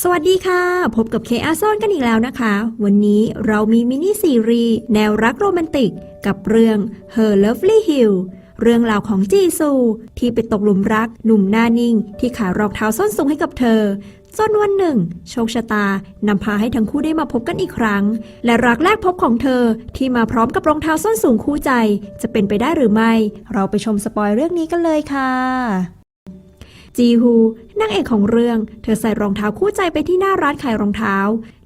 สวัสดีค่ะ พบกับเคอาซอนกันอีกแล้วนะคะ วันนี้เรามีมินิซีรีส์แนวรักโรแมนติก กับเรื่อง Her Lovely Hill เรื่องราวของจีซู ที่ไปตกหลุมรักหนุ่มหน้านิ่ง ที่ขารองเท้าส้นสูงให้กับเธอจนวันหนึ่ง โชคชะตานำพาให้ทั้งคู่ได้มาพบกันอีกครั้ง และรักแรกพบของเธอที่มาพร้อมกับรองเท้าส้นสูงคู่ใจ จะเป็นไปได้หรือไม่ เราไปชมสปอยเรื่องนี้กันเลยค่ะ จีฮูนางเอกของเรื่อง เธอใส่รองเท้าคู่ใจไปที่หน้าร้านขายรองเท้า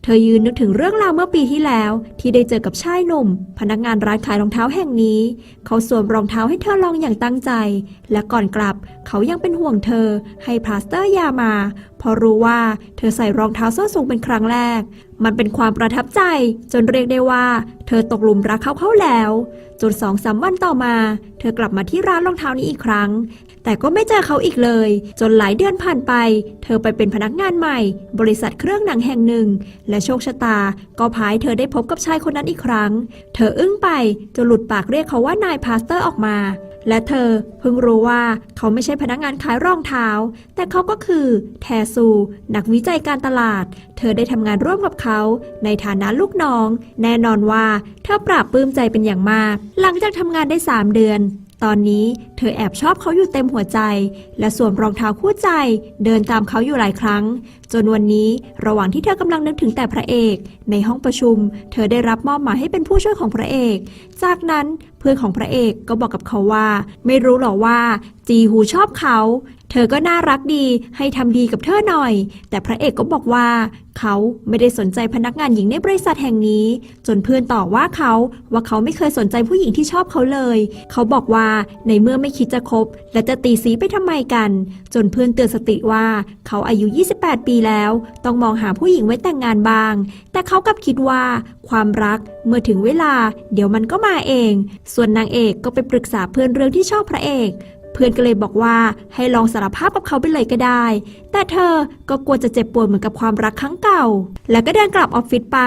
เธอยืนนึกถึงเรื่องราวเมื่อปีที่แล้ว ที่ได้เจอกับชายหนุ่ม พนักงานร้านขายรองเท้าแห่งนี้ เขาสวมรองเท้าให้เธอลองอย่างตั้งใจ และก่อนกลับ เขายังเป็นห่วงเธอ ให้พลาสเตอร์ยามาเพอรู้ว่าเธอใส่รองเท้าส้นสูงเป็นครั้งแรก มันเป็นความประทับใจ จนเรียกได้ว่า เธอตกหลุมรักเขาเข้าแล้ว จนสองสามวันต่อมา เธอกลับมาที่ร้านรองเท้านี้อีกครั้ง แต่ก็ไม่เจอเขาอีกเลย จนหลายเดือนผ่านไป เธอไปเป็นพนักงานใหม่ บริษัทเครื่องหนังแห่งหนึ่ง และโชคชะตา ก็พาให้เธอได้พบกับชายคนนั้นอีกครั้ง เธออึ้งไปจนหลุดปากเรียกเขาว่านายพาสเตอร์ออกมา และเธอเพิ่งรู้ว่าเขาไม่ใช่พนักงานขายรองเท้า แต่เขาก็คือแทซู นักวิจัยการตลาด เธอได้ทำงานร่วมกับเขา ในฐานะลูกน้อง แน่นอนว่าเธอปราบปลื้มใจเป็นอย่างมาก หลังจากทำงานได้ 3 เดือน ตอนนี้เธอแอบชอบเขาอยู่เต็มหัวใจ และสวมรองเท้าคู่ใจ เดินตามเขาอยู่หลายครั้งจนวันนี้ระหว่างที่เธอกำลังนึกถึงแต่พระเอก ในห้องประชุม เธอได้รับมอบหมายให้เป็นผู้ช่วยของพระเอก จากนั้นเพื่อนของพระเอกก็บอกกับเขาว่า ไม่รู้หรอว่า จีฮูชอบเขา เธอก็น่ารักดีให้ทำดีกับเธอหน่อย แต่พระเอกก็บอกว่า เขาไม่ได้สนใจพนักงานหญิงในบริษัทแห่งนี้ จนเพื่อนต่อว่าเขาว่าเขาไม่เคยสนใจผู้หญิงที่ชอบเขาเลย เขาบอกว่าในเมื่อไม่คิดจะคบ และจะตีสีไปทำไมกัน จนเพื่อนเตือนสติว่า เขาอายุ 28 ปีแล้ว ต้องมองหาผู้หญิงไว้แต่งงานบ้าง แต่เขากลับคิดว่า ความรักเมื่อถึงเวลา เดี๋ยวมันก็มาเอง ส่วนนางเอกก็ไปปรึกษาเพื่อนเรื่องที่ชอบพระเอกเพื่อนก็เลยบอกว่าให้ลองสารภาพกับเขาไปเลยก็ได้ แต่เธอก็กลัวจะเจ็บปวดเหมือนกับความรักครั้งเก่า แล้วก็เดินกลับออฟฟิศไป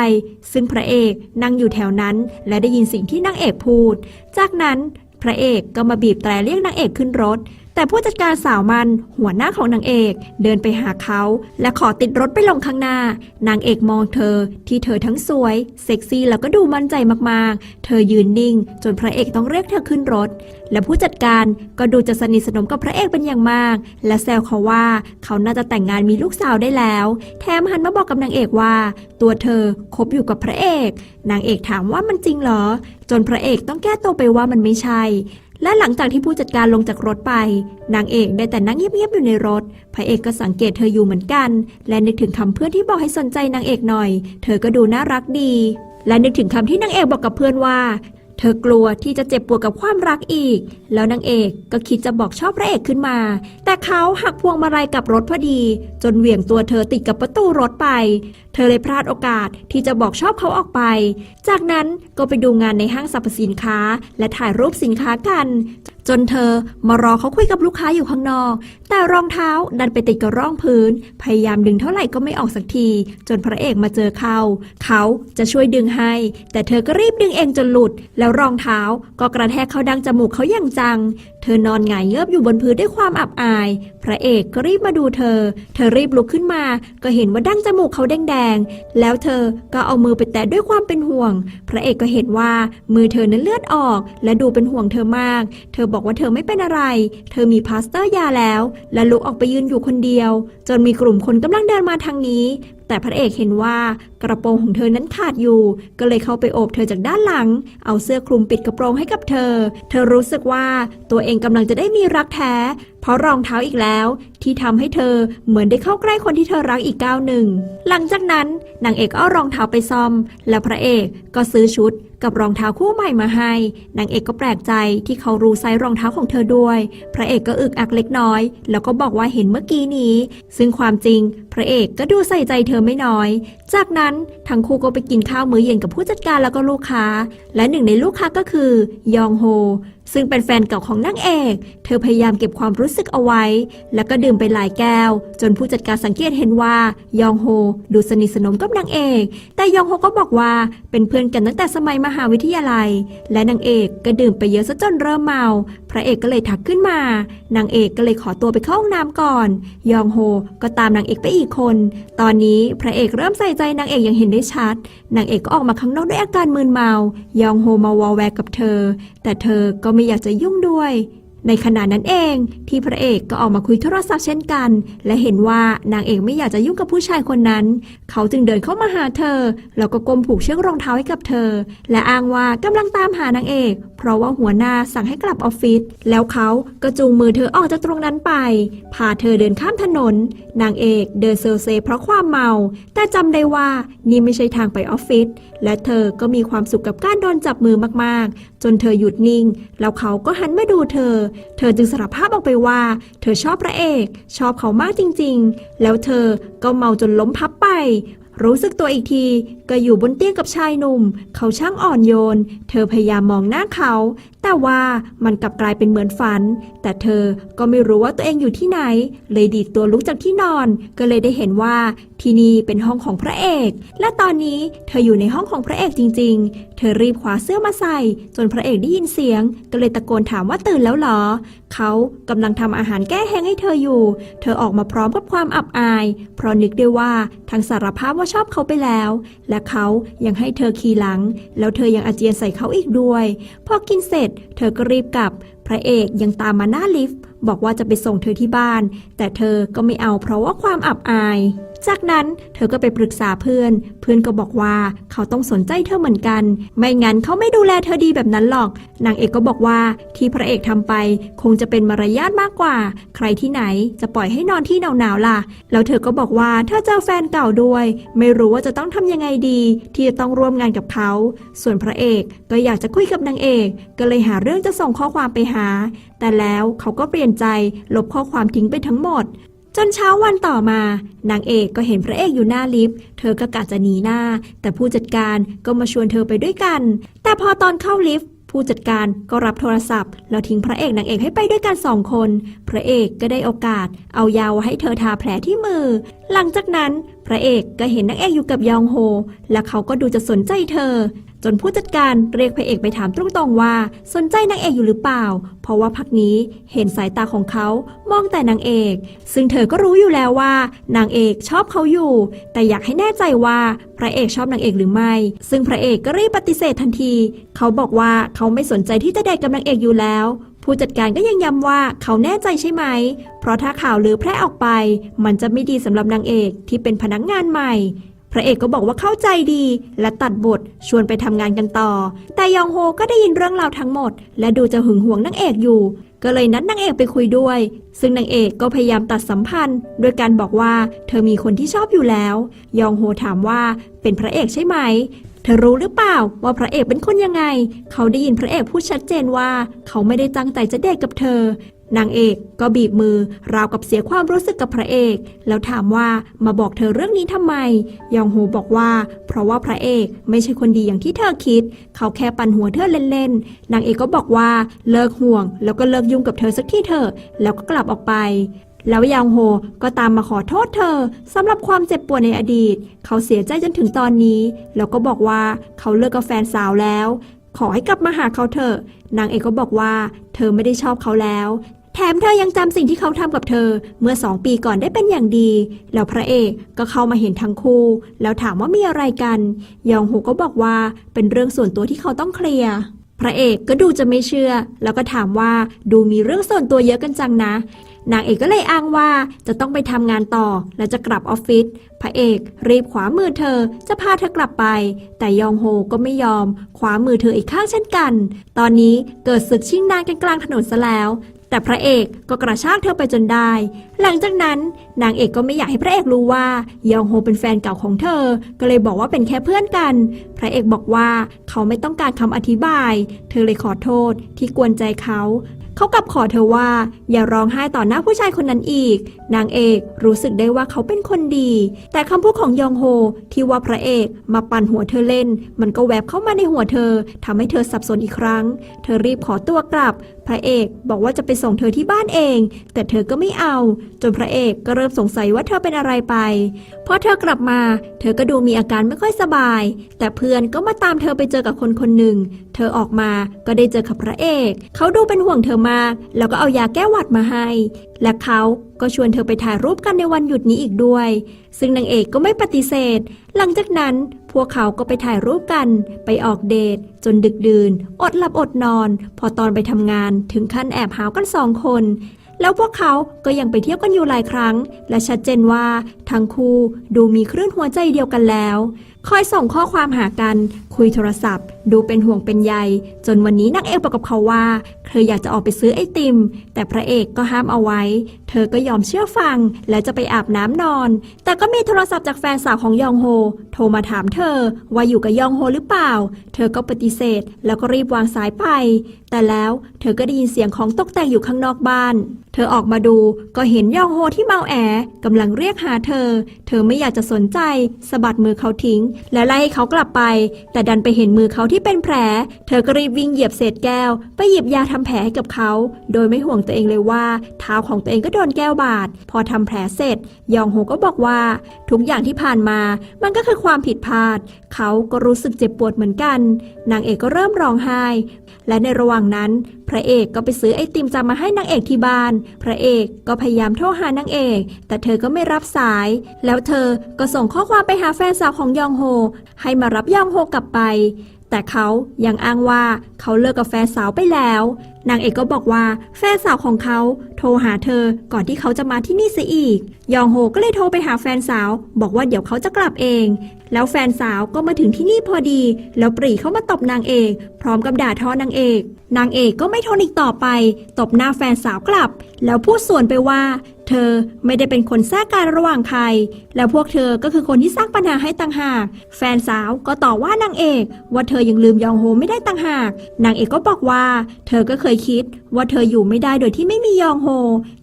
ซึ่งพระเอกนั่งอยู่แถวนั้น และได้ยินสิ่งที่นางเอกพูด จากนั้นพระเอกก็มาบีบแตรเรียกนางเอกขึ้นรถ แต่ผู้จัดการสาวมันหัวหน้าของนางเอก เดินไปหาเขา และขอติดรถไปลงข้างหน้า นางเอกมองเธอ ที่เธอทั้งสวย เซ็กซี่แล้วก็ดูมั่นใจมากๆ เธอยืนนิ่ง จนพระเอกต้องเรียกเธอขึ้นรถ และผู้จัดการก็ดูจะสนิทสนมกับพระเอกเป็นอย่างมาก และแซวเขาว่าเขาน่าจะแต่งงานมีลูกสาวได้แล้ว แถมหันมาบอกกับนางเอกว่า ตัวเธอคบอยู่กับพระเอก นางเอกถามว่ามันจริงเหรอ จนพระเอกต้องแก้ตัวไปว่ามันไม่ใช่ และหลังจากที่ผู้จัดการลงจากรถไป นางเอกได้แต่นั่งเงียบๆอยู่ในรถ พระเอกก็สังเกตเธออยู่เหมือนกัน และนึกถึงคำเพื่อนที่บอกให้สนใจนางเอกหน่อย เธอก็ดูน่ารักดี และนึกถึงคำที่นางเอกบอกกับเพื่อนว่า เธอกลัวที่จะเจ็บปวดกับความรักอีก แล้วนางเอกก็คิดจะบอกชอบพระเอกขึ้นมา แต่เขาหักพวงมาลัยกับรถพอดี จนเหวี่ยงตัวเธอติดกับประตูรถไป เธอเลยพลาดโอกาสที่จะบอกชอบเขาออกไป จากนั้นก็ไปดูงานในห้างสรรพสินค้า และถ่ายรูปสินค้ากัน จนเธอมารอเขาคุยกับลูกค้าอยู่ข้างนอก แต่รองเท้าดันไปติดกับร่องพื้น พยายามดึงเท่าไหร่ก็ไม่ออกสักที จนพระเอกมาเจอเขา เขาจะช่วยดึงให้ แต่เธอก็รีบดึงเองจนหลุด แล้วรองเท้าก็กระแทกเข้าดังจมูกเขาอย่างจัง เธอนอนหงายเงือบอยู่บนพื้นด้วยความอับอาย พระเอกก็รีบมาดูเธอ เธอรีบลุกขึ้นมา ก็เห็นว่าดั้งจมูกเขาแดงๆ แล้วเธอก็เอามือไปแตะด้วยความเป็นห่วง พระเอกก็เห็นว่ามือเธอนั้นเลือดออก และดูเป็นห่วงเธอมาก เธอบอกอกว่าเธอไม่เป็นอะไร เธอมีพลาสเตอร์ยาแล้ว และลุกออกไปยืนอยู่คนเดียว จนมีกลุ่มคนกำลังเดินมาทางนี้ แต่พระเอกเห็นว่ากระโปรงของเธอนั้นขาดอยู่ ก็เลยเข้าไปโอบเธอจากด้านหลัง เอาเสื้อคลุมปิดกระโปรงให้กับเธอ เธอรู้สึกว่าตัวเองกำลังจะได้มีรักแท้ เพราะรองเท้าอีกแล้ว ที่ทำให้เธอเหมือนได้เข้าใกล้คนที่เธอรักอีกก้าวหนึ่ง หลังจากนั้นนางเอกเอารองเท้าไปซ่อม และพระเอกก็ซื้อชุด กับรองเท้าคู่ใหม่มาให้ นางเอกก็แปลกใจที่เขารู้ไซส์รองเท้าของเธอด้วย พระเอกก็อึกอักเล็กน้อย แล้วก็บอกว่าเห็นเมื่อกี้นี้ ซึ่งความจริง พระเอกก็ดูใส่ใจเธอไม่น้อย จากนั้นทั้งคู่ก็ไปกินข้าวมื้อเย็นกับผู้จัดการแล้วก็ลูกค้า และหนึ่งในลูกค้าก็คือยองโฮซึ่งเป็นแฟนเก่าของนางเอก เธอพยายามเก็บความรู้สึกเอาไว้ แล้วก็ดื่มไปหลายแก้ว จนผู้จัดการสังเกตเห็นว่า ยองโฮ ดูสนิทสนมกับนางเอก แต่ยองโฮก็บอกว่าเป็นเพื่อนกันตั้งแต่สมัยมหาวิทยาลัย และนางเอกก็ดื่มไปเยอะซะจนเริ่มเมา พระเอกก็เลยทักขึ้นมา นางเอกก็เลยขอตัวไปเข้าห้องน้ำก่อน ยองโฮก็ตามนางเอกไปอีกคน ตอนนี้พระเอกเริ่มใส่ใจนางเอกอย่างเห็นได้ชัด นางเอกก็ออกมาข้างนอกด้วยอาการมึนเมา ยองโฮมาวอลแวร์กับเธอ แต่เธอก็ไม่อยากจะยุ่งด้วย ในขณะนั้นเองที่พระเอกก็ออกมาคุยโทรศัพท์เช่นกัน และเห็นว่านางเอกไม่อยากจะยุ่งกับผู้ชายคนนั้น เขาจึงเดินเข้ามาหาเธอ แล้วก็ก้มผูกเชือกรองเท้าให้กับเธอ และอ้างว่ากำลังตามหานางเอก เพราะว่าหัวหน้าสั่งให้กลับออฟฟิศแล้วเขาก็จูงมือเธอออกจากตรงนั้นไป พาเธอเดินข้ามถนน นางเอกเดินเซลเซเพราะความเมา แต่จำได้ว่านี่ไม่ใช่ทางไปออฟฟิศและเธอก็มีความสุขกับการโดนจับมือมากๆจนเธอหยุดนิ่ง แล้วเขาก็หันมาดูเธอ เธอจึงสารภาพออกไปว่า เธอชอบพระเอก ชอบเขามากจริงๆ แล้วเธอก็เมาจนล้มพับไป รู้สึกตัวอีกที ก็อยู่บนเตียงกับชายหนุ่ม เขาช่างอ่อนโยน เธอพยายามมองหน้าเขาแต่ว่ามันกลับกลายเป็นเหมือนฝัน แต่เธอก็ไม่รู้ว่าตัวเองอยู่ที่ไหน เลยดีดตัวลุกจากที่นอน ก็เลยได้เห็นว่าที่นี่เป็นห้องของพระเอก และตอนนี้เธออยู่ในห้องของพระเอกจริง ๆ เธอรีบคว้าเสื้อมาใส่ จนพระเอกได้ยินเสียง ก็เลยตะโกนถามว่าตื่นแล้วหรอ เขากำลังทำอาหารแก้แห้งให้เธออยู่ เธอออกมาพร้อมกับความอับอาย เพราะนึกได้ว่าทั้งสารภาพว่าชอบเขาไปแล้ว และเขายังให้เธอขี่หลัง แล้วเธอยังอาเจียนใส่เขาอีกด้วย พอกินเสร็จเธอก็รีบกลับ พระเอกยังตามมาหน้าลิฟต์ บอกว่าจะไปส่งเธอที่บ้าน แต่เธอก็ไม่เอาเพราะว่าความอับอาย จากนั้นเธอก็ไปปรึกษาเพื่อน เพื่อนก็บอกว่าเขาต้องสนใจเธอเหมือนกัน ไม่งั้นเขาไม่ดูแลเธอดีแบบนั้นหรอก นางเอกก็บอกว่าที่พระเอกทำไป คงจะเป็นมารยาทมากกว่า ใครที่ไหนจะปล่อยให้นอนที่หนาวๆล่ะ แล้วเธอก็บอกว่าเธอเจอแฟนเก่าด้วย ไม่รู้ว่าจะต้องทำยังไงดี ที่จะต้องร่วมงานกับเขา ส่วนพระเอกก็อยากจะคุยกับนางเอก ก็เลยหาเรื่องจะส่งข้อความไปหา แต่แล้วเขาก็เปลี่ยนใจลบข้อความทิ้งไปทั้งหมด จนเช้าวันต่อมา นางเอกก็เห็นพระเอกอยู่หน้าลิฟต์ เธอก็กะจะหนีหน้า แต่ผู้จัดการก็มาชวนเธอไปด้วยกัน แต่พอตอนเข้าลิฟต์ผู้จัดการก็รับโทรศัพท์แล้วทิ้งพระเอกนางเอกให้ไปด้วยกันสองคน พระเอกก็ได้โอกาส เอายาวให้เธอทาแผลที่มือ หลังจากนั้นพระเอกก็เห็นนางเอกอยู่กับยองโฮ และเขาก็ดูจะสนใจเธอ จนผู้จัดการเรียกพระเอกไปถามตรงๆว่า สนใจนางเอกอยู่หรือเปล่า เพราะว่าพักนี้เห็นสายตาของเขามองแต่นางเอก ซึ่งเธอก็รู้อยู่แล้วว่านางเอกชอบเขาอยู่ แต่อยากให้แน่ใจว่าพระเอกชอบนางเอกหรือไม่ ซึ่งพระเอกก็รีบปฏิเสธทันที เขาบอกว่าเขาไม่สนใจที่จะเดทกับนางเอกอยู่แล้ว ผู้จัดการก็ยังย้ำว่าเขาแน่ใจใช่ไหม เพราะถ้าข่าวลือแพร่ออกไป มันจะไม่ดีสำหรับนางเอกที่เป็นพนักงานใหม่ พระเอกก็บอกว่าเข้าใจดี และตัดบทชวนไปทำงานกันต่อ แต่ยองโฮก็ได้ยินเรื่องราวทั้งหมด และดูจะหึงหวงนางเอกอยู่ ก็เลยนัดนางเอกไปคุยด้วย ซึ่งนางเอกก็พยายามตัดสัมพันธ์โดยการบอกว่า เธอมีคนที่ชอบอยู่แล้ว ยองโฮถามว่าเป็นพระเอกใช่ไหม เธอรู้หรือเปล่าว่าพระเอกเป็นคนยังไง เขาได้ยินพระเอกพูดชัดเจนว่า เขาไม่ได้ตั้งใจจะเดทกับเธอ นางเอกก็บีบมือ ราวกับเสียความรู้สึกกับพระเอก แล้วถามว่ามาบอกเธอเรื่องนี้ทำไม ยองโฮบอกว่า เพราะว่าพระเอกไม่ใช่คนดีอย่างที่เธอคิด เขาแค่ปั่นหัวเธอเล่นๆ นางเอกก็บอกว่าเลิกห่วง แล้วก็เลิกยุ่งกับเธอสักทีเถอะ แล้วก็กลับออกไป แล้วยางโฮก็ตามมาขอโทษเธอสำหรับความเจ็บปวดในอดีต เขาเสียใจจนถึงตอนนี้ แล้วก็บอกว่าเขาเลิกกับแฟนสาวแล้ว ขอให้กลับมาหาเขาเถอะ นางเอกก็บอกว่า เธอไม่ได้ชอบเขาแล้ว แถมเธอยังจำสิ่งที่เขาทำกับเธอ เมื่อสองปีก่อนได้เป็นอย่างดี แล้วพระเอกก็เข้ามาเห็นทั้งคู่ แล้วถามว่ามีอะไรกัน ยองโฮก็บอกว่าเป็นเรื่องส่วนตัวที่เขาต้องเคลียร์พระเอกก็ดูจะไม่เชื่อ แล้วก็ถามว่าดูมีเรื่องส่วนตัวเยอะกันจังนะ นางเอกก็เลยอ้างว่าจะต้องไปทำงานต่อและจะกลับออฟฟิศ พระเอกรีบขวามือเธอจะพาเธอกลับไป แต่ยองโฮก็ไม่ยอมขวามือเธออีกข้างเช่นกัน ตอนนี้เกิดศึกชิงนางกันกลางถนนซะแล้วแต่พระเอกก็กระชากเธอไปจนได้ หลังจากนั้นนางเอกก็ไม่อยากให้พระเอกรู้ว่ายองโฮเป็นแฟนเก่าของเธอ ก็เลยบอกว่าเป็นแค่เพื่อนกัน พระเอกบอกว่าเขาไม่ต้องการคำอธิบาย เธอเลยขอโทษที่กวนใจเขา เขากลับขอเธอว่า อย่าร้องไห้ต่อหน้าผู้ชายคนนั้นอีก นางเอกรู้สึกได้ว่าเขาเป็นคนดี แต่คำพูดของยองโฮที่ว่าพระเอกมาปั่นหัวเธอเล่น มันก็แวบเข้ามาในหัวเธอทำให้เธอสับสนอีกครั้ง เธอรีบขอตัวกลับ พระเอกบอกว่าจะไปส่งเธอที่บ้านเอง แต่เธอก็ไม่เอา จนพระเอกก็เริ่มสงสัยว่าเธอเป็นอะไรไปพอเธอกลับมา เธอก็ดูมีอาการไม่ค่อยสบาย แต่เพื่อนก็มาตามเธอไปเจอกับคนคนหนึ่ง เธอออกมาก็ได้เจอกับพระเอก เขาดูเป็นห่วงเธอมา แล้วก็เอายาแก้หวัดมาให้ และเขาก็ชวนเธอไปถ่ายรูปกันในวันหยุดนี้อีกด้วย ซึ่งนางเอกก็ไม่ปฏิเสธ หลังจากนั้นพวกเขาก็ไปถ่ายรูปกัน ไปออกเดท จนดึกดื่น อดหลับอดนอน พอตอนไปทำงานถึงขั้นแอบหาวกันสองคน แล้วพวกเขาก็ยังไปเที่ยวกันอยู่หลายครั้ง และชัดเจนว่าทั้งคู่ดูมีคลื่นหัวใจเดียวกันแล้วคอยส่งข้อความหากัน คุยโทรศัพท์ ดูเป็นห่วงเป็นใย จนวันนี้นางเอกบอกกับเขาว่า เธออยากจะออกไปซื้อไอติม แต่พระเอกก็ห้ามเอาไว้ เธอก็ยอมเชื่อฟัง และจะไปอาบน้ำนอน แต่ก็มีโทรศัพท์จากแฟนสาวของยองโฮ โทรมาถามเธอ ว่าอยู่กับยองโฮหรือเปล่า เธอก็ปฏิเสธ แล้วก็รีบวางสายไป แต่แล้วเธอก็ได้ยินเสียงของตกแต่งอยู่ข้างนอกบ้าน เธอออกมาดูก็เห็นยองโฮที่เมาแอกำลังเรียกหาเธอ เธอไม่อยากจะสนใจสะบัดมือเขาทิ้งและไล่ให้เขากลับไป แต่ดันไปเห็นมือเขาที่เป็นแผล เธอก็รีบวิ่งเหยียบเศษแก้ว ไปหยิบยาทำแผลให้กับเขา โดยไม่ห่วงตัวเองเลยว่า เท้าของตัวเองก็โดนแก้วบาด พอทำแผลเสร็จ ยองโฮก็บอกว่า ทุกอย่างที่ผ่านมา มันก็คือความผิดพลาด เขาก็รู้สึกเจ็บปวดเหมือนกัน นางเอกก็เริ่มร้องไห้ และในระหว่างนั้น พระเอกก็ไปซื้อไอติมจะมาให้นางเอกที่บ้าน พระเอกก็พยายามโทรหานางเอก แต่เธอก็ไม่รับสาย แล้วเธอก็ส่งข้อความไปหาแฟนสาวของยองโฮให้มารับยองโฮกลับไป แต่เขายังอ้างว่าเขาเลิกกับแฟนสาวไปแล้ว นางเอกก็บอกว่าแฟนสาวของเขาโทรหาเธอก่อนที่เขาจะมาที่นี่เสียอีก ยองโฮก็เลยโทรไปหาแฟนสาว บอกว่าเดี๋ยวเขาจะกลับเอง แล้วแฟนสาวก็มาถึงที่นี่พอดี แล้วปรีเข้ามาตบนางเอก พร้อมกับด่าทอนางเอก นางเอกก็ไม่ทนอีกต่อไป ตบหน้าแฟนสาวกลับ แล้วพูดส่วนไปว่า เธอไม่ได้เป็นคนแทรกการระหว่างใคร แล้วพวกเธอก็คือคนที่สร้างปัญหาให้ต่างหาก แฟนสาวก็ต่อว่านางเอก ว่าเธอยังลืมยองโฮไม่ได้ต่างหาก นางเอกก็บอกว่า เธอก็เคยคิดว่าเธออยู่ไม่ได้โดยที่ไม่มียองโฮ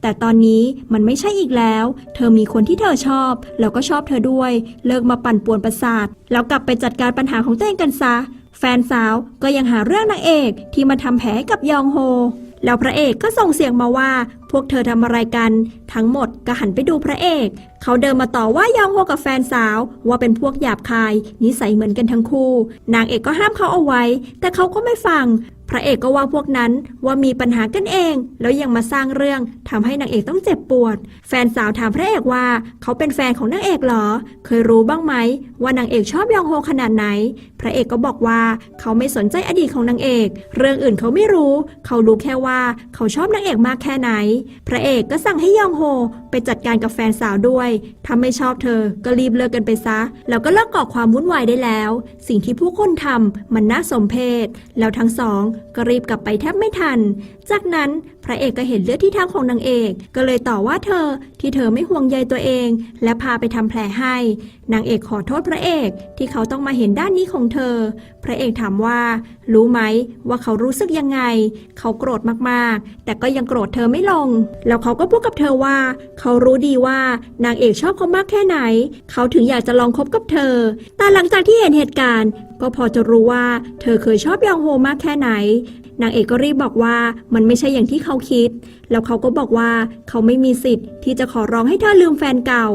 แต่ตอนนี้มันไม่ใช่อีกแล้ว เธอมีคนที่เธอชอบ แล้วก็ชอบเธอด้วย เลิกมาปั่นป่วนประสาท แล้วกลับไปจัดการปัญหาของตัวเองกันซะ แฟนสาวก็ยังหาเรื่องนางเอกที่มาทำแผลกับยองโฮ แล้วพระเอกก็ส่งเสียงมาว่า พวกเธอทำอะไรกัน ทั้งหมดก็หันไปดูพระเอก เขาเดินมาต่อว่ายองโฮกับแฟนสาว ว่าเป็นพวกหยาบคาย นิสัยเหมือนกันทั้งคู่ นางเอกก็ห้ามเขาเอาไว้ แต่เขาก็ไม่ฟัง พระเอกก็ว่าพวกนั้นว่ามีปัญหากันเอง แล้วยังมาสร้างเรื่องทำให้นางเอกต้องเจ็บปวด แฟนสาวถามพระเอกว่าเขาเป็นแฟนของนางเอกเหรอ เคยรู้บ้างไหมว่านางเอกชอบยองโฮขนาดไหน พระเอกก็บอกว่าเขาไม่สนใจอดีตของนางเอก เรื่องอื่นเขาไม่รู้ เขารู้แค่ว่าเขาชอบนางเอกมากแค่ไหน พระเอกก็สั่งให้ยองโฮไปจัดการกับแฟนสาวด้วยถ้าไม่ชอบเธอก็รีบเลิกกันไปซะ แล้วก็เลิกก่อความวุ่นวายได้แล้ว สิ่งที่ผู้คนทำมันน่าสมเพชแล้วทั้งสองก็รีบกลับไปแทบไม่ทัน จากนั้นพระเอกก็เห็นเลือดที่เท้าของนางเอก ก็เลยต่อว่าเธอที่เธอไม่ห่วงใยตัวเอง และพาไปทำแผลให้ นางเอกขอโทษพระเอกที่เขาต้องมาเห็นด้านนี้ของเธอ พระเอกถามว่า รู้ไหมว่าเขารู้สึกยังไง เขาโกรธมากๆ แต่ก็ยังโกรธเธอไม่ลง แล้วเขาก็พูดกับเธอว่า เขารู้ดีว่านางเอกชอบเขามากแค่ไหน เขาถึงอยากจะลองคบกับเธอ แต่หลังจากที่เห็นเหตุการณ์ ก็พอจะรู้ว่า เธอเคยชอบยองโฮมากแค่ไหน นางเอกก็รีบบอกว่ามันไม่ใช่อย่างที่เขาคิด แล้วเขาก็บอกว่าเขาไม่มีสิทธิ์ที่จะขอร้องให้เธอลืมแฟนเก่า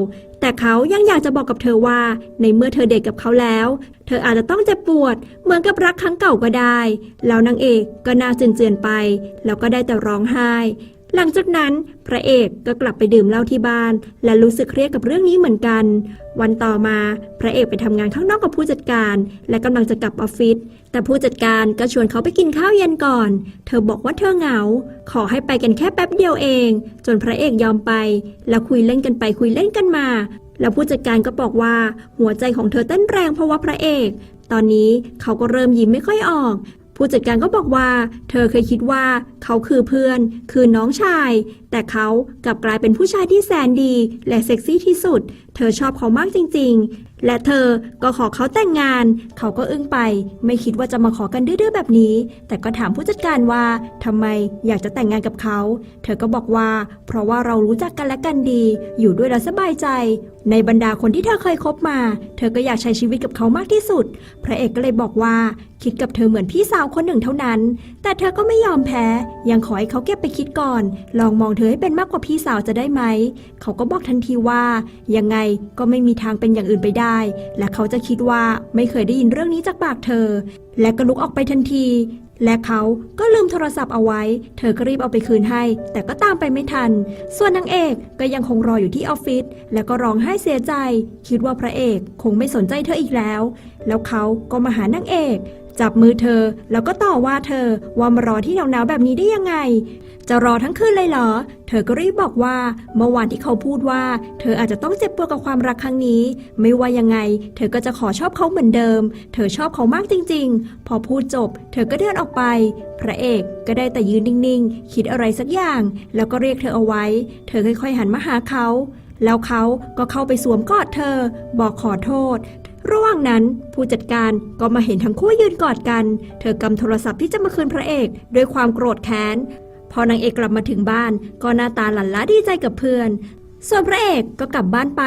แต่เขายังอยากจะบอกกับเธอว่า ในเมื่อเธอเด็กกับเขาแล้ว เธออาจจะต้องเจ็บปวด เหมือนกับรักครั้งเก่าก็ได้ แล้วนางเอกก็น่าเจือนๆไป แล้วก็ได้แต่ร้องไห้ หลังจากนั้น พระเอกก็กลับไปดื่มเหล้าที่บ้าน และรู้สึกเครียดกับเรื่องนี้เหมือนกัน วันต่อมา พระเอกไปทำงานข้างนอกกับผู้จัดการ และกำลังจะกลับออฟฟิศแต่ผู้จัดการก็ชวนเขาไปกินข้าวเย็นก่อน เธอบอกว่าเธอเหงา ขอให้ไปกันแค่แป๊บเดียวเอง จนพระเอกยอมไป แล้วคุยเล่นกันไปคุยเล่นกันมา แล้วผู้จัดการก็บอกว่าหัวใจของเธอเต้นแรงเพราะว่าพระเอกตอนนี้เขาก็เริ่มยิ้มไม่ค่อยออก ผู้จัดการก็บอกว่า เธอเคยคิดว่าเขาคือเพื่อน คือน้องชาย แต่เขากลับกลายเป็นผู้ชายที่แสนดี และเซ็กซี่ที่สุด เธอชอบเขามากจริง ๆ และเธอก็ขอเขาแต่งงาน เขาก็อึ้งไป ไม่คิดว่าจะมาขอกันดื้อๆแบบนี้ แต่ก็ถามผู้จัดการว่าทำไมอยากจะแต่งงานกับเขา เธอก็บอกว่า เพราะว่าเรารู้จักกันและกันดี อยู่ด้วยแล้วสบายใจ ในบรรดาคนที่เธอเคยคบมา เธอก็อยากใช้ชีวิตกับเขามากที่สุด พระเอกก็เลยบอกว่า คิดกับเธอเหมือนพี่สาวคนหนึ่งเท่านั้น แต่เธอก็ไม่ยอมแพ้ ยังขอให้เขาเก็บไปคิดก่อน ลองมองเธอธอให้เป็นมากกว่าพี่สาวจะได้ไหม เขาก็บอกทันทีว่ายังไงก็ไม่มีทางเป็นอย่างอื่นไปได้ และเขาจะคิดว่าไม่เคยได้ยินเรื่องนี้จากปากเธอ และก็ลุกออกไปทันที และเขาก็ลืมโทรศัพท์เอาไว้ เธอก็รีบเอาไปคืนให้ แต่ก็ตามไปไม่ทัน ส่วนนางเอกก็ยังคงรออยู่ที่ออฟฟิศแล้วก็ร้องไห้เสียใจ คิดว่าพระเอกคงไม่สนใจเธออีกแล้ว แล้วเขาก็มาหานางเอกจับมือเธอแล้วก็ต่อว่าเธอว่ามารอที่หนาวๆแบบนี้ได้ยังไง จะรอทั้งคืนเลยเหรอ เธอก็รีบบอกว่าเมื่อวานที่เขาพูดว่า เธออาจจะต้องเจ็บปวดกับความรักครั้งนี้ ไม่ว่ายังไง เธอก็จะขอชอบเขาเหมือนเดิม เธอชอบเขามากจริง ๆ พอพูดจบ เธอก็เดินออกไป พระเอกก็ได้แต่ยืนนิ่งๆ คิดอะไรสักอย่าง แล้วก็เรียกเธอเอาไว้ เธอค่อยๆหันมาหาเขา แล้วเขาก็เข้าไปสวมกอดเธอ บอกขอโทษระหว่างนั้นผู้จัดการก็มาเห็นทั้งคู่ยืนกอดกัน เธอกำโทรศัพท์ที่จะมาคืนพระเอก ด้วยความโกรธแค้น พอนางเอกกลับมาถึงบ้าน ก็หน้าตาหลั่นล้าดีใจกับเพื่อน ส่วนพระเอกก็กลับบ้านไป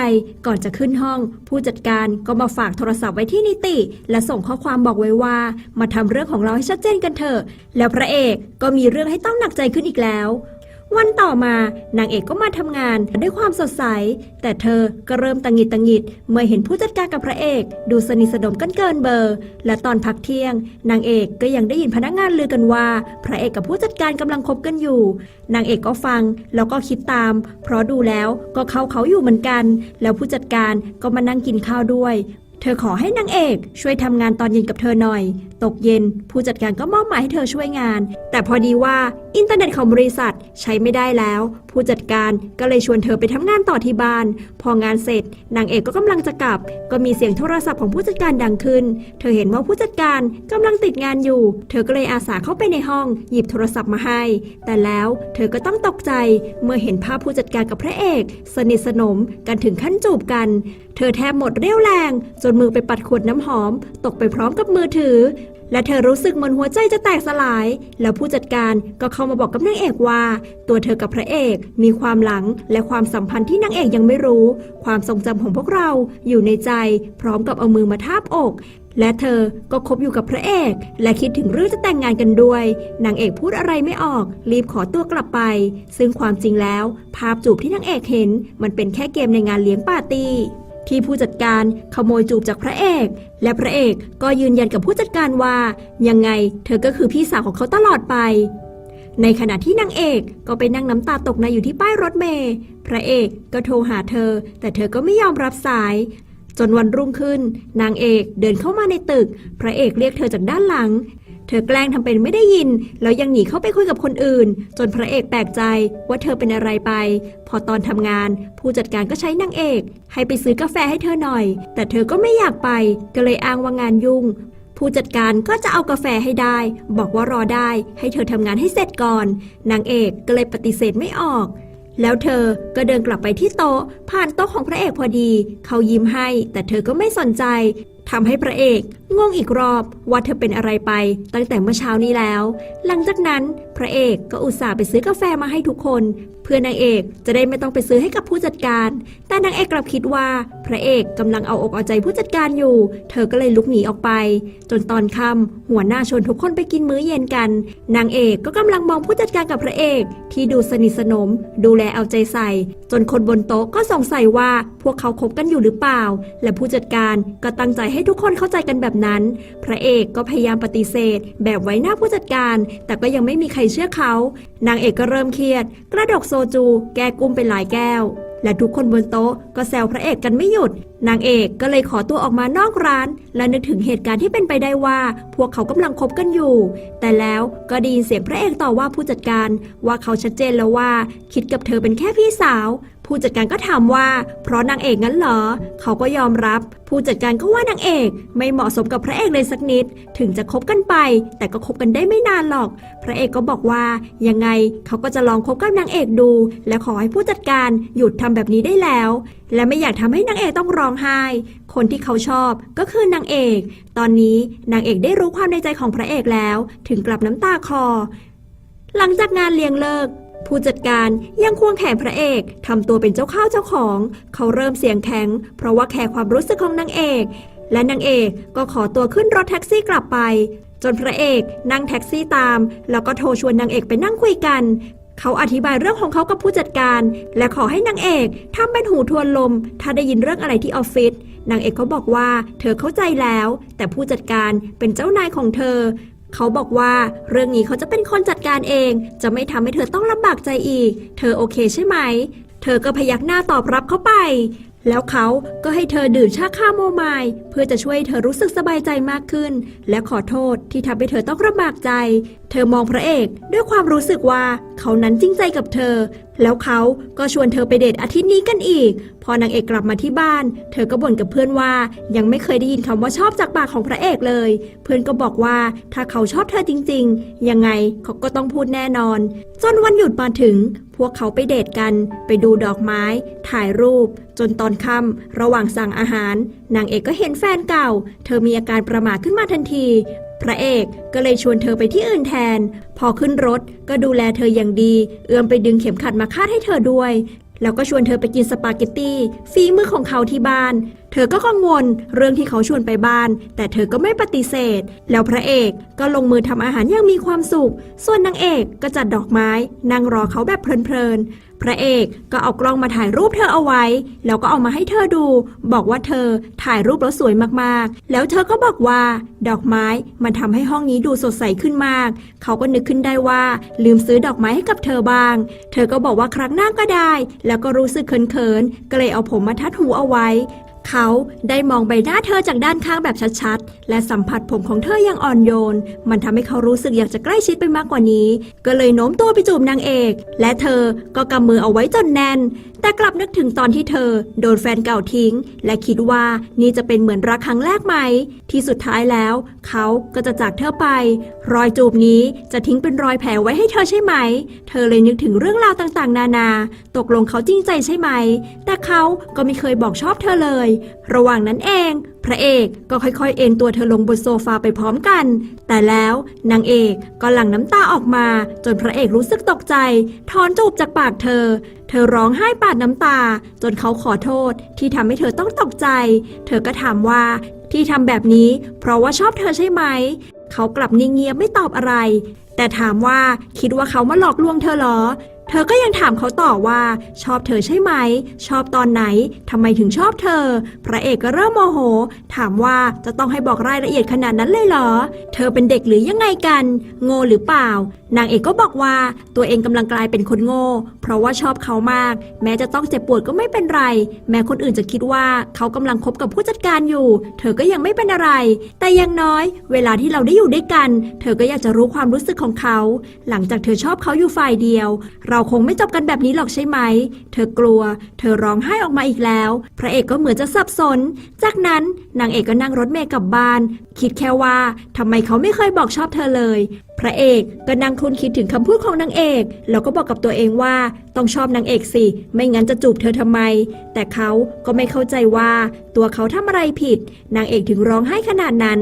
ก่อนจะขึ้นห้อง ผู้จัดการก็มาฝากโทรศัพท์ไว้ที่นิติ และส่งข้อความบอกไว้ว่า มาทำเรื่องของเราให้ชัดเจนกันเถอะ แล้วพระเอกก็มีเรื่องให้ต้องหนักใจขึ้นอีกแล้ว วันต่อมานางเอกก็มาทำงานด้วยความสดใส แต่เธอก็เริ่มตังหิดตังหิดเมื่อเห็นผู้จัดการกับพระเอก ดูสนิทสนมกันเกินเบอร์ และตอนพักเที่ยง นางเอกก็ยังได้ยินพนักงานลือกันว่า พระเอกกับผู้จัดการกำลังคบกันอยู่ นางเอกก็ฟังแล้วก็คิดตาม เพราะดูแล้วก็เขาเขาอยู่เหมือนกัน แล้วผู้จัดการก็มานั่งกินข้าวด้วย เธอขอให้นางเอกช่วยทำงานตอนเย็นกับเธอหน่อย ตกเย็น ผู้จัดการก็มอบหมายให้เธอช่วยงาน แต่พอดีว่าอินเทอร์เน็ตของบริษัทใช้ไม่ได้แล้ว ผู้จัดการก็เลยชวนเธอไปทำงานต่อที่บ้าน พองานเสร็จ นางเอกก็กำลังจะกลับ ก็มีเสียงโทรศัพท์ของผู้จัดการดังขึ้น เธอเห็นว่าผู้จัดการกำลังติดงานอยู่ เธอก็เลยอาสาเข้าไปในห้อง หยิบโทรศัพท์มาให้ แต่แล้วเธอก็ต้องตกใจเมื่อเห็นภาพผู้จัดการกับพระเอก สนิทสนมกันถึงขั้นจูบกัน เธอแทบหมดเรี่ยวแรงจนมือไปปัดขวดน้ำหอม ตกไปพร้อมกับมือถือ และเธอรู้สึกเหมือนหัวใจจะแตกสลาย แล้วผู้จัดการก็เข้ามาบอกกับนางเอกว่า ตัวเธอกับพระเอกมีความหลังและความสัมพันธ์ที่นางเอกยังไม่รู้ ความทรงจำของพวกเราอยู่ในใจ พร้อมกับเอามือมาทาบอกและเธอก็คบอยู่กับพระเอก และคิดถึงเรื่องจะแต่งงานกันด้วย นางเอกพูดอะไรไม่ออก รีบขอตัวกลับไป ซึ่งความจริงแล้ว ภาพจูบที่นางเอกเห็น มันเป็นแค่เกมในงานเลี้ยงปาร์ตี้ ที่ผู้จัดการขโมยจูบจากพระเอก และพระเอกก็ยืนยันกับผู้จัดการว่า ยังไงเธอก็คือพี่สาวของเขาตลอดไป ในขณะที่นางเอกก็ไปนั่งน้ำตาตกในอยู่ที่ป้ายรถเมล์พระเอกก็โทรหาเธอ แต่เธอก็ไม่ยอมรับสาย จนวันรุ่งขึ้น นางเอกเดินเข้ามาในตึก พระเอกเรียกเธอจากด้านหลัง เธอแกล้งทำเป็นไม่ได้ยิน แล้วยังหนีเข้าไปคุยกับคนอื่น จนพระเอกแปลกใจว่าเธอเป็นอะไรไป พอตอนทำงาน ผู้จัดการก็ใช้นางเอก ให้ไปซื้อกาแฟให้เธอหน่อย แต่เธอก็ไม่อยากไป ก็เลยอ้างว่างานยุ่ง ผู้จัดการก็จะเอากาแฟให้ได้ บอกว่ารอได้ ให้เธอทำงานให้เสร็จก่อน นางเอกก็เลยปฏิเสธไม่ออกแล้วเธอก็เดินกลับไปที่โต๊ะ ผ่านโต๊ะของพระเอกพอดี เขายิ้มให้ แต่เธอก็ไม่สนใจ ทำให้พระเอกงงอีกรอบว่าเธอเป็นอะไรไปตั้งแต่เมื่อเช้านี้แล้ว หลังจากนั้นพระเอกก็อุตส่าห์ไปซื้อกาแฟมาให้ทุกคนเพื่อนางเอกจะได้ไม่ต้องไปซื้อให้กับผู้จัดการ แต่นางเอกกลับคิดว่าพระเอกกำลังเอาอกเอาใจผู้จัดการอยู่ เธอก็เลยลุกหนีออกไป จนตอนค่ำหัวหน้าชวนทุกคนไปกินมื้อเย็นกัน นางเอกก็กำลังมองผู้จัดการกับพระเอก ที่ดูสนิทสนม ดูแลเอาใจใส่ จนคนบนโต๊ะก็สงสัยว่าพวกเขาคบกันอยู่หรือเปล่า และผู้จัดการก็ตั้งใจให้ทุกคนเข้าใจกันแบบนั้น พระเอกก็พยายามปฏิเสธ แบบไว้หน้าผู้จัดการ แต่ก็ยังไม่มีใครเชื่อเขา นางเอกก็เริ่มเครียด กระดกโซจู แก้กุ้มเป็นหลายแก้ว และทุกคนบนโต๊ะก็แซวพระเอกกันไม่หยุด นางเอกก็เลยขอตัวออกมานอกร้าน และนึกถึงเหตุการณ์ที่เป็นไปได้ว่า พวกเขากำลังคบกันอยู่ แต่แล้วก็ได้ยินเสียงพระเอกต่อว่าผู้จัดการ ว่าเขาชัดเจนแล้วว่า คิดกับเธอเป็นแค่พี่สาว ผู้จัดการก็ถามว่า เพราะนางเอกงั้นเหรอ เขาก็ยอมรับ ผู้จัดการก็ว่านางเอกไม่เหมาะสมกับพระเอกเลยสักนิด ถึงจะคบกันไป แต่ก็คบกันได้ไม่นานหรอก พระเอกก็บอกว่า ยังไงเขาก็จะลองคบกับนางเอกดู และขอให้ผู้จัดการหยุดทำแบบนี้ได้แล้ว และไม่อยากทำให้นางเอกต้องร้องไห้ คนที่เขาชอบก็คือนางเอก ตอนนี้นางเอกได้รู้ความในใจของพระเอกแล้ว ถึงกลับน้ำตาคลอหลังจากงานเลี้ยงเลิก ผู้จัดการยังควงแขนพระเอกทำตัวเป็นเจ้าข้าวเจ้าของ เขาเริ่มเสียงแข็ง เพราะว่าแคร์ความรู้สึกของนางเอก และนางเอกก็ขอตัวขึ้นรถแท็กซี่กลับไป จนพระเอกนั่งแท็กซี่ตาม แล้วก็โทรชวนนางเอกไปนั่งคุยกัน เขาอธิบายเรื่องของเขากับผู้จัดการ และขอให้นางเอกทำเป็นหูทวนลม ถ้าได้ยินเรื่องอะไรที่ออฟฟิศนางเอกก็บอกว่าเธอเข้าใจแล้ว แต่ผู้จัดการเป็นเจ้านายของเธอ เขาบอกว่าเรื่องนี้เขาจะเป็นคนจัดการเอง จะไม่ทำให้เธอต้องลำบากใจอีก เธอโอเคใช่ไหม เธอก็พยักหน้าตอบรับเข้าไป แล้วเขาก็ให้เธอดื่มชาคาวโมไมล์เพื่อจะช่วยเธอรู้สึกสบายใจมากขึ้น และขอโทษที่ทำให้เธอต้องลำบากใจ เธอมองพระเอกด้วยความรู้สึกว่าเขานั้นจริงใจกับเธอ แล้วเขาก็ชวนเธอไปเดทอาทิตย์นี้กันอีก พอนางเอกกลับมาที่บ้าน เธอก็บ่นกับเพื่อนว่า ยังไม่เคยได้ยินคำว่าชอบจากปากของพระเอกเลย เพื่อนก็บอกว่าถ้าเขาชอบเธอจริง ๆ ยังไงเขาก็ต้องพูดแน่นอน จนวันหยุดมาถึงพวกเขาไปเดทกัน ไปดูดอกไม้ ถ่ายรูป จนตอนค่ำระหว่างสั่งอาหาร นางเอกก็เห็นแฟนเก่า เธอมีอาการประหม่าขึ้นมาทันที พระเอกก็เลยชวนเธอไปที่อื่นแทน พอขึ้นรถก็ดูแลเธออย่างดี เอื้อมไปดึงเข็มขัดมาคาดให้เธอด้วย แล้วก็ชวนเธอไปกินสปาเกตตี้ฝีมือของเขาที่บ้าน เธอก็กังวลเรื่องที่เขาชวนไปบ้าน แต่เธอก็ไม่ปฏิเสธ แล้วพระเอกก็ลงมือทำอาหารอย่างมีความสุข ส่วนนางเอกก็จัดดอกไม้นั่งรอเขาแบบเพลินๆ พระเอกก็เอากล้องมาถ่ายรูปเธอเอาไว้ แล้วก็เอามาให้เธอดู บอกว่าเธอถ่ายรูปแล้วสวยมากๆ แล้วเธอก็บอกว่า ดอกไม้มันทำให้ห้องนี้ดูสดใสขึ้นมาก เขาก็นึกขึ้นได้ว่า ลืมซื้อดอกไม้ให้กับเธอบ้าง เธอก็บอกว่าครั้งหน้าก็ได้ แล้วก็รู้สึกเขินๆก็เลยเอาผมมาทัดหูเอาไว้ เขาได้มองใบหน้าเธอจากด้านข้างแบบชัดๆ และสัมผัสผมของเธออย่างอ่อนโยน มันทำให้เขารู้สึกอยากจะใกล้ชิดไปมากกว่านี้ ก็เลยโน้มตัวไปจูบนางเอก และเธอก็กำมือเอาไว้จนแน่น แต่กลับนึกถึงตอนที่เธอ โดนแฟนเก่าทิ้ง และคิดว่านี่จะเป็นเหมือนรักครั้งแรกไหม ที่สุดท้ายแล้ว เขาก็จะจากเธอไป รอยจูบนี้จะทิ้งเป็นรอยแผลไว้ให้เธอใช่ไหม เธอเลยนึกถึงเรื่องราวต่างๆ นานา ตกลงเขาจริงใจใช่ไหม แต่เขาก็ไม่เคยบอกชอบเธอเลยระหว่างนั้นเอง พระเอกก็ค่อยๆ เอนตัวเธอลงบนโซฟาไปพร้อมกัน แต่แล้วนางเอกก็หลั่งน้ำตาออกมา จนพระเอกรู้สึกตกใจถอนจูบจากปากเธอ เธอร้องไห้ปาดน้ำตา จนเขาขอโทษที่ทำให้เธอต้องตกใจ เธอก็ถามว่าที่ทำแบบนี้ เพราะว่าชอบเธอใช่ไหม เขากลับนิ่งเงียบไม่ตอบอะไร แต่ถามว่าคิดว่าเขามาหลอกลวงเธอเหรอ เธอก็ยังถามเขาต่อว่า ชอบเธอใช่ไหม ชอบตอนไหนทำไมถึงชอบเธอ พระเอกก็เริ่มโมโห ถามว่าจะต้องให้บอกรายละเอียดขนาดนั้นเลยเหรอ เธอเป็นเด็กหรือยังไงกัน โง่หรือเปล่า นางเอกก็บอกว่าตัวเองกำลังกลายเป็นคนโง่ เพราะว่าชอบเขามาก แม้จะต้องเจ็บปวดก็ไม่เป็นไร แม้คนอื่นจะคิดว่าเขากำลังคบกับผู้จัดการอยู่ เธอก็ยังไม่เป็นอะไร แต่ยังน้อย เวลาที่เราได้อยู่ด้วยกัน เธอก็อยากจะรู้ความรู้สึกของเขา หลังจากเธอชอบเขาอยู่ฝ่ายเดียวเราคงไม่จบกันแบบนี้หรอกใช่ไหม เธอกลัว เธอร้องไห้ออกมาอีกแล้ว พระเอกก็เหมือนจะสับสน จากนั้นนางเอกก็นั่งรถเมล์กลับบ้าน คิดแค่ว่าทำไมเขาไม่เคยบอกชอบเธอเลย พระเอกก็นั่งคลุนคิดถึงคำพูดของนางเอก แล้วก็บอกกับตัวเองว่าต้องชอบนางเอกสิ ไม่งั้นจะจูบเธอทำไม แต่เขาก็ไม่เข้าใจว่าตัวเขาทำอะไรผิด นางเอกถึงร้องไห้ขนาดนั้น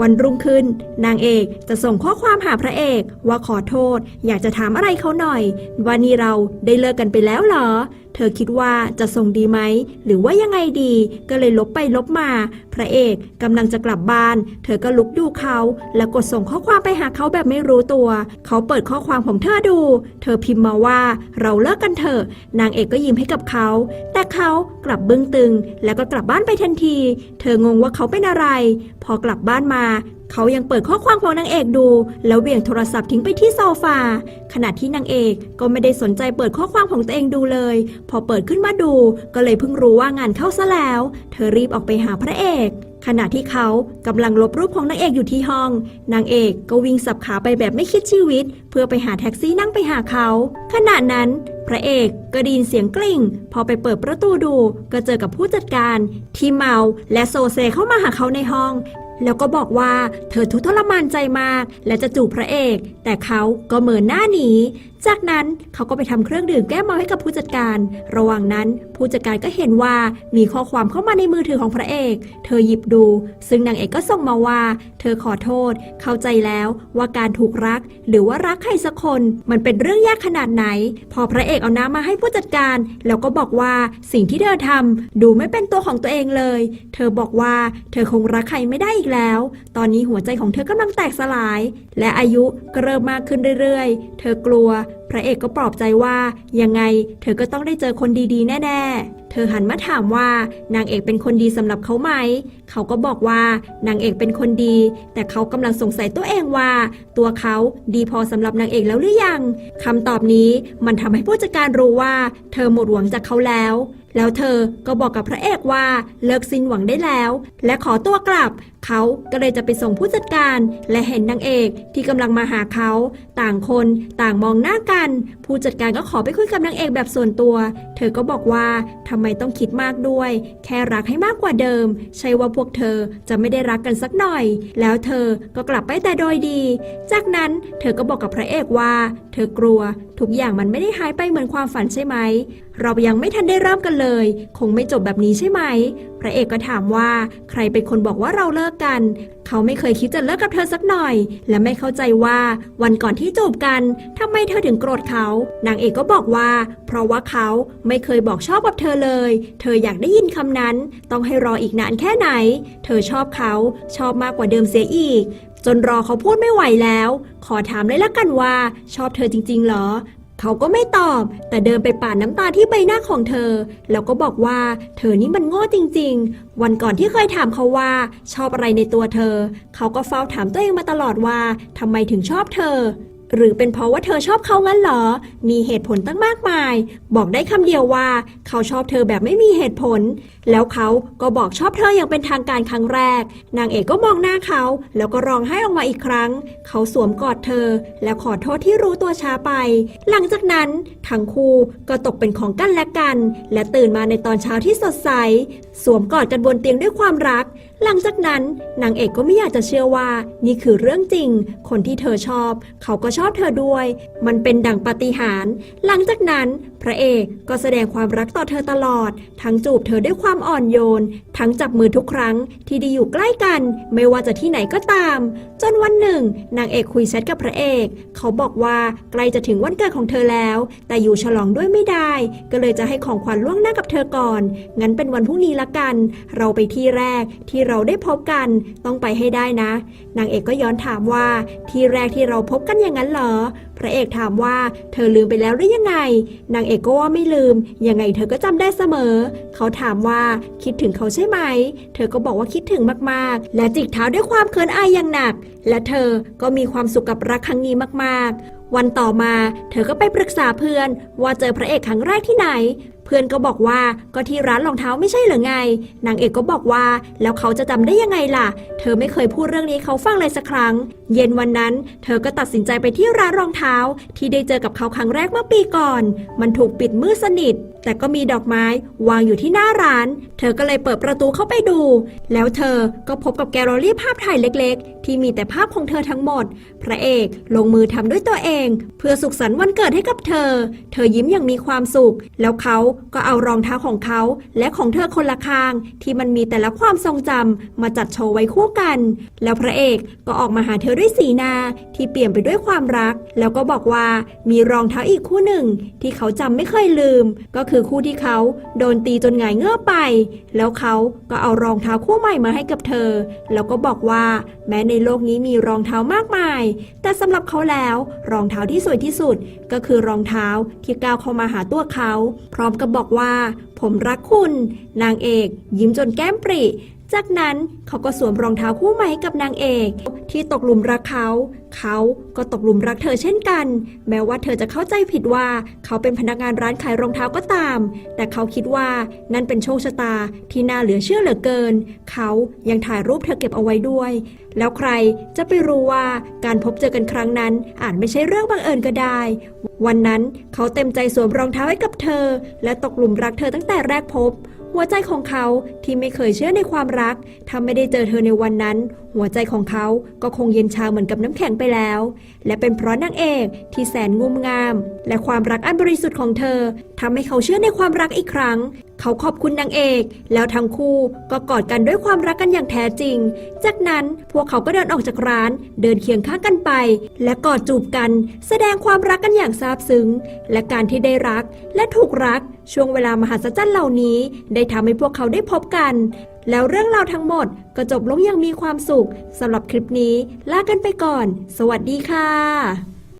วันรุ่งขึ้น นางเอกจะส่งข้อความหาพระเอกว่าขอโทษ อยากจะถามอะไรเขาหน่อย ว่านี่เราได้เลิกกันไปแล้วเหรอ เธอคิดว่าจะส่งดีไหม หรือว่ายังไงดี ก็เลยลบไปลบมา พระเอกกำลังจะกลับบ้าน เธอก็ลุกดูเขา แล้วกดส่งข้อความไปหาเขาแบบไม่รู้ตัว เขาเปิดข้อความของเธอดู เธอพิมพ์มาว่าเราเลิกกันเถอะ นางเอกก็ยิ้มให้กับเขา แต่เขากลับบึ้งตึง แล้วก็กลับบ้านไปทันที เธองงว่าเขาเป็นอะไร พอกลับบ้านมา เขายังเปิดข้อความของนางเอกดู แล้วเหวี่ยงโทรศัพท์ทิ้งไปที่โซฟาขณะที่นางเอกก็ไม่ได้สนใจเปิดข้อความของตัวเองดูเลย พอเปิดขึ้นมาดู ก็เลยเพิ่งรู้ว่างานเข้าซะแล้ว เธอรีบออกไปหาพระเอกขณะที่เขากำลังลบรูปของนางเอกอยู่ที่ห้อง นางเอกก็วิ่งสับขาไปแบบไม่คิดชีวิต เพื่อไปหาแท็กซี่นั่งไปหาเขา ขณะนั้น พระเอกก็ได้ยินเสียงกลิ่ง พอไปเปิดประตูดู ก็เจอกับผู้จัดการ ที่เมาและโซเซเข้ามาหาเขาในห้อง แล้วก็บอกว่าเธอทุกข์ทรมานใจมาก และจะจูบพระเอก แต่เขาก็เหมินหน้าหนี จากนั้นเขาก็ไปทำเครื่องดื่มแก้เมาให้กับผู้จัดการ ระหว่างนั้นผู้จัดการก็เห็นว่ามีข้อความเข้ามาในมือถือของพระเอก เธอหยิบดู ซึ่งนางเอกก็ส่งมาว่า เธอขอโทษ เข้าใจแล้วว่าการถูกรัก หรือว่ารักใครสักคน มันเป็นเรื่องยากขนาดไหน พอพระเอกเอาน้ำมาให้ผู้จัดการ แล้วก็บอกว่าสิ่งที่เธอทำดูไม่เป็นตัวของตัวเองเลย เธอบอกว่าเธอคงรักใครไม่ได้อีกแล้ว ตอนนี้หัวใจของเธอกำลังแตกสลาย และอายุก็เริ่มมากขึ้นเรื่อยๆ เธอกลัวพระเอกก็ปลอบใจว่ายังไงเธอก็ต้องได้เจอคนดีๆ แน่ ๆ เธอหันมาถามว่านางเอกเป็นคนดีสำหรับเขาไหม เขาก็บอกว่านางเอกเป็นคนดี แต่เขากำลังสงสัยตัวเองว่า ตัวเขาดีพอสำหรับนางเอกแล้วหรือยังคำตอบนี้มันทำให้ผู้จัดการรู้ว่า เธอหมดหวังจากเขาแล้ว แล้วเธอก็บอกกับพระเอกว่าเลิกสิ้นหวังได้แล้ว และขอตัวกลับ เขาก็เลยจะไปส่งผู้จัดการ และเห็นนางเอกที่กำลังมาหาเขา ต่างคนต่างมองหน้ากัน ผู้จัดการก็ขอไปคุยกับนางเอกแบบส่วนตัว เธอก็บอกว่าทำไมต้องคิดมากด้วย แค่รักให้มากกว่าเดิม ใช่ว่าพวกเธอจะไม่ได้รักกันสักหน่อย แล้วเธอก็กลับไปแต่โดยดี จากนั้นเธอก็บอกกับพระเอกว่า เธอกลัว ทุกอย่างมันไม่ได้หายไปเหมือนความฝันใช่ไหม เรายังไม่ทันได้เริ่มกันเลย คงไม่จบแบบนี้ใช่ไหม พระเอกก็ถามว่า ใครเป็นคนบอกว่าเราเลิกกัน เขาไม่เคยคิดจะเลิกกับเธอสักหน่อย และไม่เข้าใจว่าวันก่อนที่จบกันทำไมเธอถึงโกรธเขา นางเอกก็บอกว่า เพราะว่าเขาไม่เคยบอกชอบกับเธอเลย เธออยากได้ยินคำนั้น ต้องให้รออีกนานแค่ไหน เธอชอบเขาชอบมากกว่าเดิมเสียอีก จนรอเขาพูดไม่ไหวแล้ว ขอถามเลยละกันว่า ชอบเธอจริงๆเหรอ เขาก็ไม่ตอบ แต่เดินไปปาดน้ำตาที่ใบหน้าของเธอ แล้วก็บอกว่า เธอนี่มันโง่จริง ๆ วันก่อนที่เคยถามเขาว่า ชอบอะไรในตัวเธอ เขาก็เฝ้าถามตัวเองมาตลอดว่าทำไมถึงชอบเธอ หรือเป็นเพราะว่าเธอชอบเขางั้นเหรอ มีเหตุผลตั้งมากมาย บอกได้คำเดียวว่า เขาชอบเธอแบบไม่มีเหตุผล แล้วเขาก็บอกชอบเธออย่างเป็นทางการครั้งแรก นางเอกก็มองหน้าเขา แล้วก็ร้องไห้ออกมาอีกครั้ง เขาสวมกอดเธอ และขอโทษที่รู้ตัวช้าไป หลังจากนั้นทั้งคู่ก็ตกเป็นของกันและกัน และตื่นมาในตอนเช้าที่สดใส สวมกอดกันบนเตียงด้วยความรัก หลังจากนั้นนางเอกก็ไม่อยากจะเชื่อว่า นี่คือเรื่องจริง คนที่เธอชอบ เขาก็ชอบเธอด้วย มันเป็นดั่งปาฏิหาริย์หลังจากนั้น พระเอกก็แสดงความรักต่อเธอตลอด ทั้งจูบเธอด้วยความอ่อนโยน ทั้งจับมือทุกครั้งที่ได้อยู่ใกล้กัน ไม่ว่าจะที่ไหนก็ตาม จนวันหนึ่ง นางเอกคุยแชทกับพระเอก เขาบอกว่าใกล้จะถึงวันเกิดของเธอแล้ว แต่อยู่ฉลองด้วยไม่ได้ ก็เลยจะให้ของขวัญล่วงหน้ากับเธอก่อนงั้นเป็นวันพรุ่งนี้ละกัน เราไปที่แรกที่เราเราได้พบกัน ต้องไปให้ได้นะ นางเอกก็ย้อนถามว่า ที่แรกที่เราพบกันอย่างนั้นเหรอ พระเอกถามว่า เธอลืมไปแล้วหรือยังไง นางเอกก็ว่าไม่ลืม ยังไงเธอก็จำได้เสมอ เขาถามว่าคิดถึงเขาใช่ไหม เธอก็บอกว่าคิดถึงมากๆ และจิกเท้าด้วยความเขินอายอย่างหนัก และเธอก็มีความสุขกับรักครั้งนี้มากๆวันต่อมา เธอก็ไปปรึกษาเพื่อน ว่าเจอพระเอกครั้งแรกที่ไหน พื่อนก็บอกว่าก็ที่ร้านรองเท้าไม่ใช่เหรือไง นางเอกก็บอกว่าแล้วเขาจะจำได้ยังไงล่ะ เธอไม่เคยพูดเรื่องนี้เขาฟังเลยสักครั้ง เย็นวันนั้น เธอก็ตัดสินใจไปที่ร้านรองเท้า ที่ได้เจอกับเขาครั้งแรกเมื่อปีก่อน มันถูกปิดมืดสนิท แต่ก็มีดอกไม้วางอยู่ที่หน้าร้าน เธอก็เลยเปิดประตูเข้าไปดู แล้วเธอก็พบกับแกลเลอรี่ภาพถ่ายเล็กๆ ที่มีแต่ภาพของเธอทั้งหมด พระเอกลงมือทำด้วยตัวเอง เพื่อสุขสันต์วันเกิดให้กับเธอ เธอยิ้มอย่างมีความสุข แล้วเขาก็เอารองเท้าของเขา และของเธอคนละข้าง ที่มันมีแต่ละความทรงจำมาจัดโชว์ไว้คู่กัน แล้วพระเอกก็ออกมาหาเธอด้วยสีหน้าที่เปลี่ยนไปด้วยความรัก แล้วก็บอกว่ามีรองเท้าอีกคู่หนึ่ง ที่เขาจำไม่เคยลืมก็คือคู่ที่เขาโดนตีจนหงายเงือไป แล้วเขาก็เอารองเท้าคู่ใหม่มาให้กับเธอ แล้วก็บอกว่า แม้ในโลกนี้มีรองเท้ามากมาย แต่สำหรับเขาแล้วรองเท้าที่สวยที่สุด ก็คือรองเท้าที่ก้าวเข้ามาหาตัวเขา พร้อมกับบอกว่า ผมรักคุณ นางเอก ยิ้มจนแก้มปริ จากนั้นเขาก็สวมรองเท้าคู่ใหม่ให้กับนางเอก ที่ตกหลุมรักเขา เขาก็ตกหลุมรักเธอเช่นกัน แม้ว่าเธอจะเข้าใจผิดว่าเขาเป็นพนักงานร้านขายรองเท้าก็ตาม แต่เขาคิดว่านั่นเป็นโชคชะตาที่น่าเหลือเชื่อเหลือเกิน เขายังถ่ายรูปเธอเก็บเอาไว้ด้วย แล้วใครจะไปรู้ว่าการพบเจอกันครั้งนั้นอาจไม่ใช่เรื่องบังเอิญก็ได้ วันนั้นเขาเต็มใจสวมรองเท้าให้กับเธอ และตกหลุมรักเธอตั้งแต่แรกพบ หัวใจของเขาที่ไม่เคยเชื่อในความรักถ้าไม่ได้เจอเธอในวันนั้น หัวใจของเขาก็คงเย็นชาเหมือนกับน้ำแข็งไปแล้ว และเป็นเพราะนางเอกที่แสนงุมงาม และความรักอันบริสุทธิ์ของเธอทำให้เขาเชื่อในความรักอีกครั้ง เขาขอบคุณนางเอก แล้วทั้งคู่ก็กอดกันด้วยความรักกันอย่างแท้จริง จากนั้นพวกเขาก็เดินออกจากร้าน เดินเคียงข้างกันไป และกอดจูบกัน แสดงความรักกันอย่างซาบซึ้ง และการที่ได้รักและถูกรัก ช่วงเวลามหัศจรรย์เหล่านี้ ได้ทำให้พวกเขาได้พบกัน แล้วเรื่องราวทั้งหมดก็จบลงอย่างมีความสุขสำหรับคลิปนี้ ลากันไปก่อน สวัสดีค่ะ